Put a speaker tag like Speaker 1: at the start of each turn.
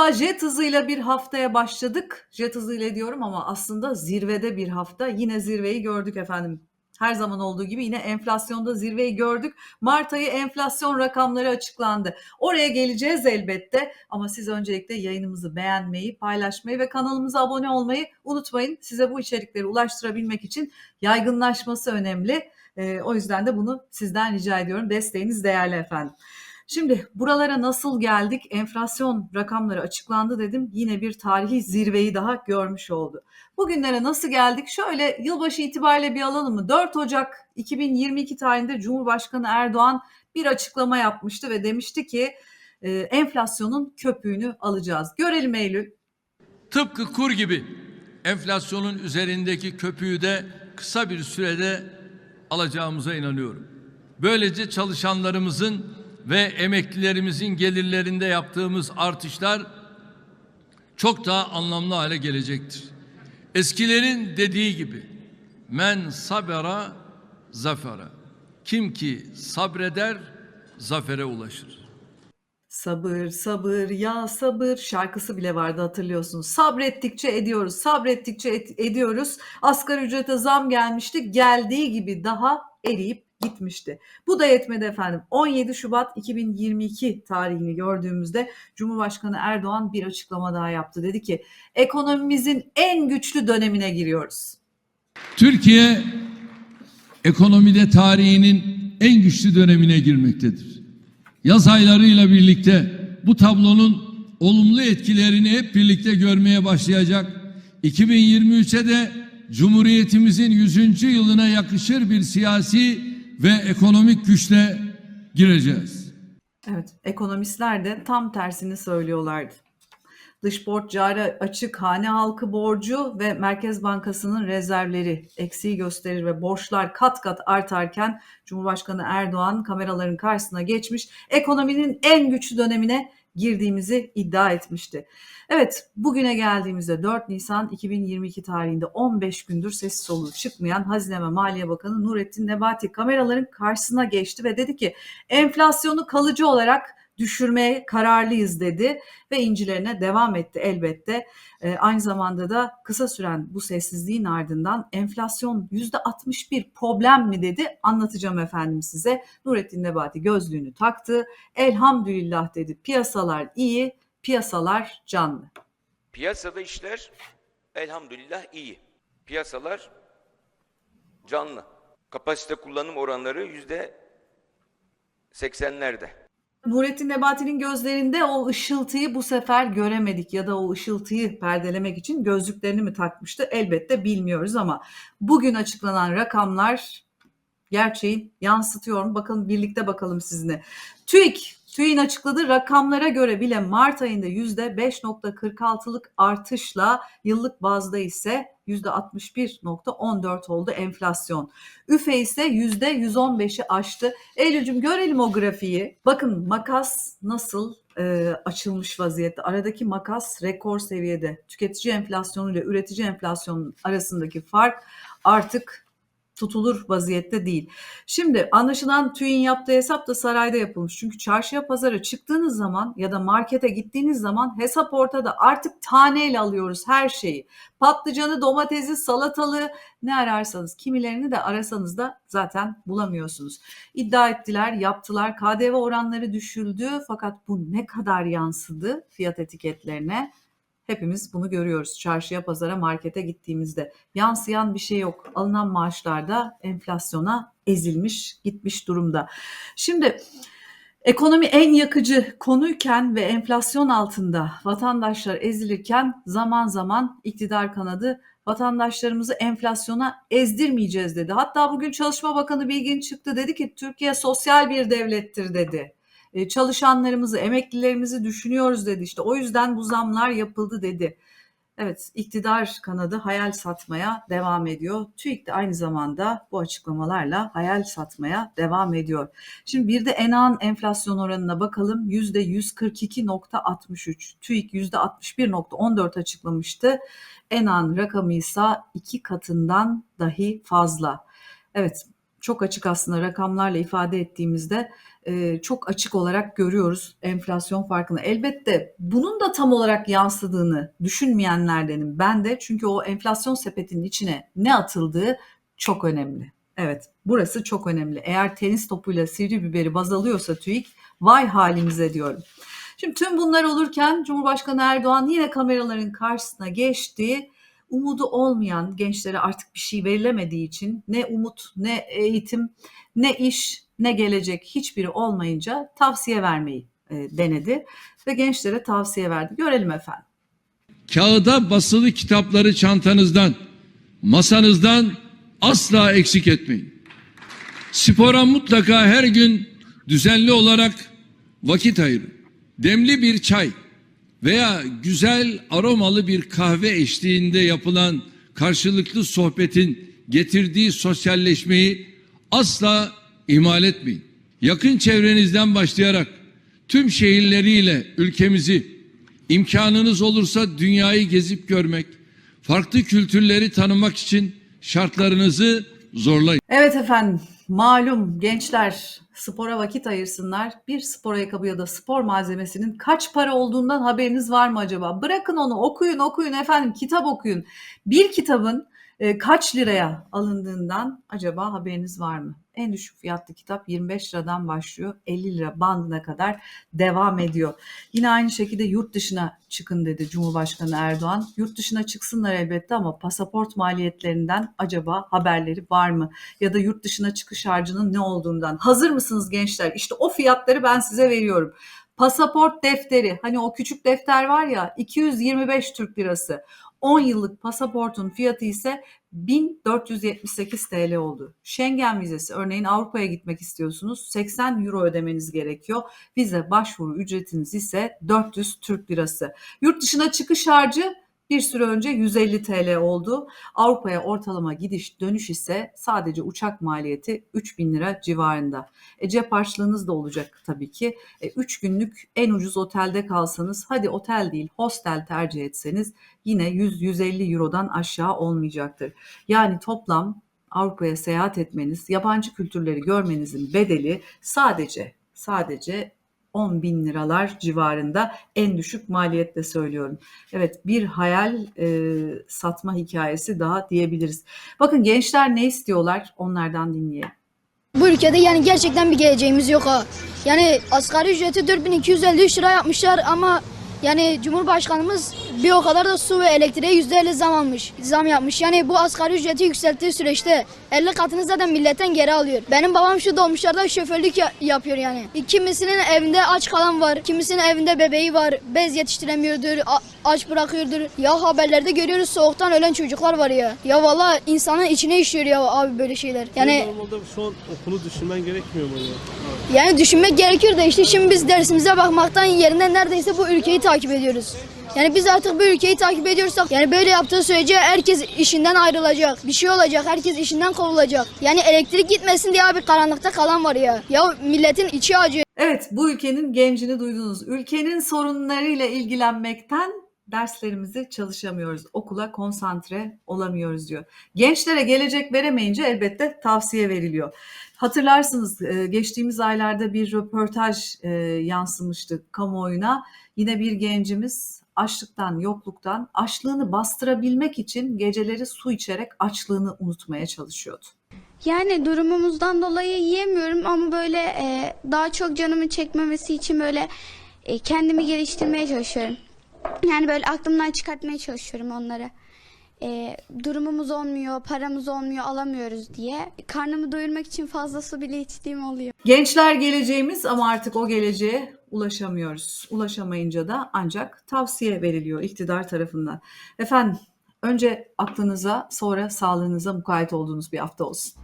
Speaker 1: Merhaba, jet hızıyla bir haftaya başladık. Jet hızıyla diyorum ama aslında zirvede bir hafta. Yine zirveyi gördük efendim. Her zaman olduğu gibi yine enflasyonda zirveyi gördük. Mart ayı enflasyon rakamları açıklandı. Oraya geleceğiz elbette ama siz öncelikle yayınımızı beğenmeyi, paylaşmayı ve kanalımıza abone olmayı unutmayın. Size bu içerikleri ulaştırabilmek için yaygınlaşması önemli. Ee, o yüzden de bunu sizden rica ediyorum. Desteğiniz değerli efendim. Şimdi buralara nasıl geldik? Enflasyon rakamları açıklandı dedim. Yine bir tarihi zirveyi daha görmüş oldu. Bugünlere nasıl geldik? Şöyle yılbaşı itibariyle bir alalım mı? 4 Ocak 2022 tarihinde Cumhurbaşkanı Erdoğan bir açıklama yapmıştı ve demişti ki e, enflasyonun köpüğünü alacağız. Görelim Eylül.
Speaker 2: Tıpkı kur gibi enflasyonun üzerindeki köpüğü de kısa bir sürede alacağımıza inanıyorum. Böylece çalışanlarımızın ve emeklilerimizin gelirlerinde yaptığımız artışlar çok daha anlamlı hale gelecektir. Eskilerin dediği gibi men sabera zafera. Kim ki sabreder zafere ulaşır.
Speaker 1: Sabır, sabır, ya sabır şarkısı bile vardı hatırlıyorsunuz. Sabrettikçe ediyoruz, sabrettikçe et- ediyoruz. Asgari ücrete zam gelmişti, geldiği gibi daha eriyip gitmişti. Bu da yetmedi efendim. 17 Şubat 2022 tarihini gördüğümüzde Cumhurbaşkanı Erdoğan bir açıklama daha yaptı. Dedi ki ekonomimizin en güçlü dönemine giriyoruz.
Speaker 2: Türkiye ekonomide tarihinin en güçlü dönemine girmektedir. Yaz aylarıyla birlikte bu tablonun olumlu etkilerini hep birlikte görmeye başlayacak. 2023'e de Cumhuriyetimizin 100. yılına yakışır bir siyasi ve ekonomik güçle gireceğiz.
Speaker 1: Evet, ekonomistler de tam tersini söylüyorlardı. Dış borç cari açık, hane halkı borcu ve Merkez Bankası'nın rezervleri eksiği gösterir ve borçlar kat kat artarken Cumhurbaşkanı Erdoğan kameraların karşısına geçmiş, ekonominin en güçlü dönemine girdiğimizi iddia etmişti. Evet, bugüne geldiğimizde 4 Nisan 2022 tarihinde 15 gündür sessiz soluğu çıkmayan Hazine ve Maliye Bakanı Nurettin Nebati kameraların karşısına geçti ve dedi ki enflasyonu kalıcı olarak düşürmeye kararlıyız dedi ve incilerine devam etti elbette. Ee, aynı zamanda da kısa süren bu sessizliğin ardından enflasyon %61 problem mi dedi anlatacağım efendim size. Nurettin Nebati gözlüğünü taktı. Elhamdülillah dedi piyasalar iyi, piyasalar canlı.
Speaker 3: Piyasada işler elhamdülillah iyi. Piyasalar canlı. Kapasite kullanım oranları yüzde 80'lerde.
Speaker 1: Nurettin Nebati'nin gözlerinde o ışıltıyı bu sefer göremedik ya da o ışıltıyı perdelemek için gözlüklerini mi takmıştı elbette bilmiyoruz ama bugün açıklanan rakamlar gerçeğin yansıtıyor mu? Bakalım birlikte bakalım sizinle. TÜİK, TÜİK'in açıkladığı rakamlara göre bile Mart ayında %5.46'lık artışla yıllık bazda ise %61.14 oldu enflasyon. Üfe ise %115'i aştı. Eylül'cüm görelim o grafiği. Bakın makas nasıl e, açılmış vaziyette. Aradaki makas rekor seviyede. Tüketici enflasyonu ile üretici enflasyonun arasındaki fark artık tutulur vaziyette değil. Şimdi anlaşılan TÜİ'nin yaptığı hesap da sarayda yapılmış. Çünkü çarşıya pazara çıktığınız zaman ya da markete gittiğiniz zaman hesap ortada. Artık taneyle alıyoruz her şeyi. Patlıcanı, domatesi, salatalığı ne ararsanız kimilerini de arasanız da zaten bulamıyorsunuz. İddia ettiler, yaptılar. KDV oranları düşüldü fakat bu ne kadar yansıdı fiyat etiketlerine? Hepimiz bunu görüyoruz. Çarşıya, pazara, markete gittiğimizde yansıyan bir şey yok. Alınan maaşlarda enflasyona ezilmiş, gitmiş durumda. Şimdi ekonomi en yakıcı konuyken ve enflasyon altında vatandaşlar ezilirken zaman zaman iktidar kanadı vatandaşlarımızı enflasyona ezdirmeyeceğiz dedi. Hatta bugün Çalışma Bakanı Bilgin çıktı dedi ki Türkiye sosyal bir devlettir dedi. E, çalışanlarımızı, emeklilerimizi düşünüyoruz dedi. İşte o yüzden bu zamlar yapıldı dedi. Evet, iktidar kanadı hayal satmaya devam ediyor. TÜİK de aynı zamanda bu açıklamalarla hayal satmaya devam ediyor. Şimdi bir de ENA'nın enflasyon oranına bakalım. %142.63. TÜİK %61.14 açıklamıştı. ENA'nın rakamı ise iki katından dahi fazla. Evet, çok açık aslında rakamlarla ifade ettiğimizde çok açık olarak görüyoruz enflasyon farkını. Elbette bunun da tam olarak yansıdığını düşünmeyenlerdenim ben de çünkü o enflasyon sepetinin içine ne atıldığı çok önemli. Evet burası çok önemli. Eğer tenis topuyla sivri biberi baz alıyorsa TÜİK vay halimize diyorum. Şimdi tüm bunlar olurken Cumhurbaşkanı Erdoğan yine kameraların karşısına geçti. Umudu olmayan gençlere artık bir şey verilemediği için ne umut, ne eğitim, ne iş, ne gelecek hiçbiri olmayınca tavsiye vermeyi e, denedi ve gençlere tavsiye verdi. Görelim efendim.
Speaker 2: Kağıda basılı kitapları çantanızdan, masanızdan asla eksik etmeyin. Spora mutlaka her gün düzenli olarak vakit ayırın. Demli bir çay veya güzel aromalı bir kahve eşliğinde yapılan karşılıklı sohbetin getirdiği sosyalleşmeyi asla ihmal etmeyin. Yakın çevrenizden başlayarak tüm şehirleriyle ülkemizi imkanınız olursa dünyayı gezip görmek, farklı kültürleri tanımak için şartlarınızı zorlayın.
Speaker 1: Evet efendim malum gençler spora vakit ayırsınlar. Bir spor ayakkabı ya da spor malzemesinin kaç para olduğundan haberiniz var mı acaba? Bırakın onu okuyun okuyun efendim kitap okuyun. Bir kitabın e, kaç liraya alındığından acaba haberiniz var mı? En düşük fiyatlı kitap 25 liradan başlıyor 50 lira bandına kadar devam ediyor. Yine aynı şekilde yurt dışına çıkın dedi Cumhurbaşkanı Erdoğan. Yurt dışına çıksınlar elbette ama pasaport maliyetlerinden acaba haberleri var mı? Ya da yurt dışına çıkış harcının ne olduğundan. Hazır mısınız gençler? İşte o fiyatları ben size veriyorum. Pasaport defteri hani o küçük defter var ya 225 Türk lirası. 10 yıllık pasaportun fiyatı ise 1478 TL oldu. Schengen vizesi örneğin Avrupa'ya gitmek istiyorsunuz 80 euro ödemeniz gerekiyor. Vize başvuru ücretiniz ise 400 Türk lirası. Yurt dışına çıkış harcı bir süre önce 150 TL oldu. Avrupa'ya ortalama gidiş dönüş ise sadece uçak maliyeti 3000 lira civarında. E, cep harçlığınız da olacak tabii ki. 3 günlük en ucuz otelde kalsanız hadi otel değil hostel tercih etseniz yine 100-150 eurodan aşağı olmayacaktır. Yani toplam Avrupa'ya seyahat etmeniz, yabancı kültürleri görmenizin bedeli sadece sadece 10 bin liralar civarında en düşük maliyetle söylüyorum. Evet bir hayal e, satma hikayesi daha diyebiliriz. Bakın gençler ne istiyorlar onlardan dinleyelim.
Speaker 4: Bu ülkede yani gerçekten bir geleceğimiz yok ha. Yani asgari ücreti 4253 lira yapmışlar ama yani Cumhurbaşkanımız bir o kadar da su ve elektriğe %50 zam almış, zam yapmış. Yani bu asgari ücreti yükselttiği süreçte 50 katını zaten milletten geri alıyor. Benim babam şu dolmuşlarda şoförlük ya- yapıyor yani. Kimisinin evinde aç kalan var, kimisinin evinde bebeği var, bez yetiştiremiyordur, aç bırakıyordur. Ya haberlerde görüyoruz soğuktan ölen çocuklar var ya. Ya valla insanın içine işliyor ya abi böyle şeyler. Yani
Speaker 5: Normalde an okulu düşünmen gerekmiyor mu ya?
Speaker 4: Yani düşünmek gerekiyor da işte şimdi biz dersimize bakmaktan yerine neredeyse bu ülkeyi takip ediyoruz. Yani biz artık bu ülkeyi takip ediyorsak yani böyle yaptığı sürece herkes işinden ayrılacak. Bir şey olacak. Herkes işinden kovulacak. Yani elektrik gitmesin diye abi karanlıkta kalan var ya. Ya milletin içi acıyor.
Speaker 1: Evet bu ülkenin gencini duydunuz. Ülkenin sorunlarıyla ilgilenmekten derslerimizi çalışamıyoruz. Okula konsantre olamıyoruz diyor. Gençlere gelecek veremeyince elbette tavsiye veriliyor. Hatırlarsınız e, geçtiğimiz aylarda bir röportaj e, yansımıştı kamuoyuna. Yine bir gencimiz açlıktan, yokluktan, açlığını bastırabilmek için geceleri su içerek açlığını unutmaya çalışıyordu.
Speaker 6: Yani durumumuzdan dolayı yiyemiyorum ama böyle e, daha çok canımı çekmemesi için böyle e, kendimi geliştirmeye çalışıyorum. Yani böyle aklımdan çıkartmaya çalışıyorum onları. E, durumumuz olmuyor, paramız olmuyor, alamıyoruz diye. Karnımı doyurmak için fazla su bile içtiğim oluyor.
Speaker 1: Gençler geleceğimiz ama artık o geleceğe ulaşamıyoruz. Ulaşamayınca da ancak tavsiye veriliyor iktidar tarafından. Efendim önce aklınıza sonra sağlığınıza mukayyet olduğunuz bir hafta olsun.